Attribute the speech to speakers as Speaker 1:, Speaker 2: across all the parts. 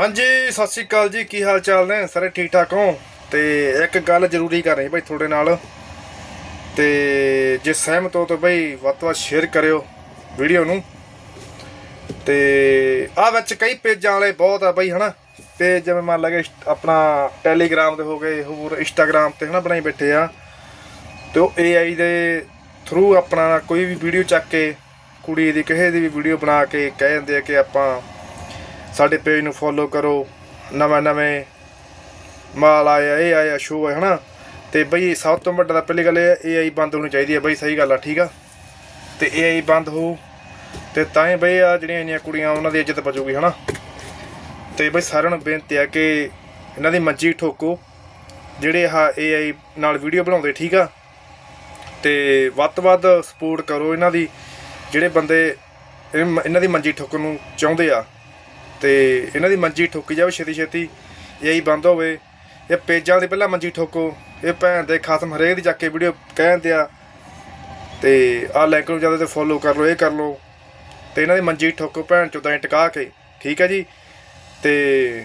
Speaker 1: ਹਾਂਜੀ, ਸਤਿ ਸ਼੍ਰੀ ਅਕਾਲ ਜੀ। ਕੀ ਹਾਲ ਚਾਲ ਨੇ? ਸਾਰੇ ਠੀਕ ਠਾਕ ਹੋ? ਤੇ ਇੱਕ ਗੱਲ ਜ਼ਰੂਰੀ ਕਰ ਰਹੀ ਭਾਈ ਤੁਹਾਡੇ ਨਾਲ। ਤੇ ਜੇ ਸਹਿਮਤ ਹੋ ਤਾਂ ਭਾਈ ਵੱਧ ਤੋਂ ਵੱਧ ਸ਼ੇਅਰ ਕਰਿਓ ਵੀਡੀਓ ਨੂੰ। ਤੇ ਆ ਵਿੱਚ ਕਈ ਪੇਜਾਂ ਵਾਲੇ ਬਹੁਤ ਆ ਭਾਈ ਹਨਾ? ਪੇਜ ਜਿਵੇਂ ਮੰਨ ਲਗੇ ਆਪਣਾ ਟੈਲੀਗ੍ਰਾਮ 'ਤੇ ਹੋ ਗਏ, ਹੋਰ ਇੰਸਟਾਗ੍ਰਾਮ ਤੇ ਹਨਾ ਬਣਾਈ ਬੈਠੇ ਆ। ਤੇ ਉਹ AI ਦੇ ਥਰੂ ਆਪਣਾ ਕੋਈ ਵੀ ਵੀਡੀਓ ਚੱਕ ਕੇ, ਕੁੜੀ ਦੀ, ਕਿਸੇ ਦੀ ਵੀ ਵੀਡੀਓ ਬਣਾ ਕੇ ਕਹਿ ਜਾਂਦੇ ਆ ਕਿ ਆਪਾਂ ਸਾਡੇ ਪੇਜ ਨੂੰ ਫੋਲੋ ਕਰੋ। ਨਵੇਂ ਨਵੇਂ ਮਾਲ ਆਇਆ, ਇਹ ਆਇਆ ਸ਼ੋ ਹੈ, ਹਨਾ? ਤੇ ਬਈ ਸਭ ਤੋਂ ਵੱਡਾ ਤਾਂ ਪਹਿਲੀ ਗੱਲ ਇਹ ਏਆਈ ਬੰਦ ਹੋਣੀ ਚਾਹੀਦੀ ਹੈ ਬਈ, ਸਹੀ ਗੱਲ ਆ, ਠੀਕ ਆ? ਤੇ ਏਆਈ ਬੰਦ ਹੋ ਤੇ ਤਾਂ ਹੀ ਬਈ ਆ ਜਿਹੜੀਆਂ ਇੰਨੀਆਂ ਕੁੜੀਆਂ, ਉਹਨਾਂ ਦੀ ਇੱਜ਼ਤ ਬਚੂਗੀ, ਹਨਾ? ਤੇ ਬਈ ਸਾਰਿਆਂ ਨੂੰ ਬੇਨਤੀ ਆ ਕਿ ਇਹਨਾਂ ਦੀ ਮੰਜੀ ਠੋਕੋ, ਜਿਹੜੇ ਆਹ ਏਆਈ ਨਾਲ ਵੀਡੀਓ ਬਣਾਉਂਦੇ, ਠੀਕ ਆ? ਤੇ ਵੱਧ ਤੋਂ ਵੱਧ ਸਪੋਰਟ ਕਰੋ ਇਹਨਾਂ ਦੀ, ਜਿਹੜੇ ਬੰਦੇ ਇਹਨਾਂ ਦੀ ਮੰਜੀ ਠੋਕਣ ਨੂੰ ਚਾਹੁੰਦੇ ਆ। ਤੇ ਇਹਨਾਂ ਦੀ ਮੰਜੀ ਠੋਕੀ ਜਾਵੇ, ਛੇਤੀ ਛੇਤੀ ਇਹੀ ਬੰਦ ਹੋਵੇ। ਇਹ ਪੇਜਾਂ ਦੀ ਪਹਿਲਾਂ ਮੰਜੀ ਠੋਕੋ, ਇਹ ਭੈਣ ਦੇ ਖਾਤਮ ਹਰੇਕ ਦੀ ਚੱਕ ਕੇ ਵੀਡੀਓ ਕਹਿੰਦੇ ਆ ਤੇ ਆਹ ਲਿੰਕ ਨੂੰ ਜ਼ਿਆਦਾ ਤੇ ਫੋਲੋ ਕਰ ਲਓ, ਇਹ ਕਰ ਲਓ। ਤੇ ਇਹਨਾਂ ਦੀ ਮੰਜੀ ਠੋਕੋ, ਭੈਣ ਚੋਦਾਂ ਟਿਕਾ ਕੇ, ਠੀਕ ਹੈ ਜੀ? ਤੇ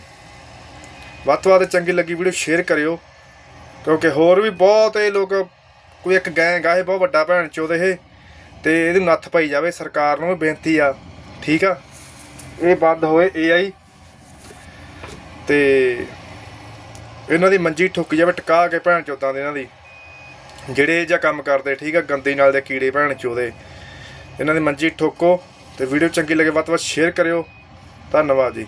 Speaker 1: ਵੱਧ ਤੋਂ ਵੱਧ ਚੰਗੀ ਲੱਗੀ ਵੀਡੀਓ ਸ਼ੇਅਰ ਕਰਿਓ, ਕਿਉਂਕਿ ਹੋਰ ਵੀ ਬਹੁਤ ਇਹ ਲੋਕ, ਕੋਈ ਇੱਕ ਗੈਂਗ ਆ, ਇਹ ਬਹੁਤ ਵੱਡਾ ਭੈਣ ਚੋਦ ਇਹ। ਤੇ ਇਹਦੀ ਨੱਥ ਪਾਈ ਜਾਵੇ, ਸਰਕਾਰ ਨੂੰ ਵੀ ਬੇਨਤੀ ਆ, ਠੀਕ ਆ? ਇਹ ਬੰਦ ਹੋਏ AI ਤੇ ਇਹਨਾਂ ਦੀ ਮੰਜੀ ਠੁੱਕ ਜਾਵੇ, ਟਕਾ ਕੇ ਭੈਣ ਚੋਦਾਂ ਦੇ ਇਹਨਾਂ ਦੀ। ਜਿਹੜੇ ਇਹ ਜਿਹਾ ਕੰਮ ਕਰਦੇ, ਠੀਕ ਆ, ਗੰਦੇ ਨਾਲ ਦੇ ਕੀੜੇ ਭੈਣ ਚੋਦੇ। ਇਹਨਾਂ ਦੀ ਮੰਜੀ ਠੋਕੋ ਤੇ ਵੀਡੀਓ ਚੰਗੀ ਲੱਗੇ, ਵੱਧ ਤੋਂ ਵੱਧ ਸ਼ੇਅਰ ਕਰਿਓ। ਧੰਨਵਾਦ ਜੀ।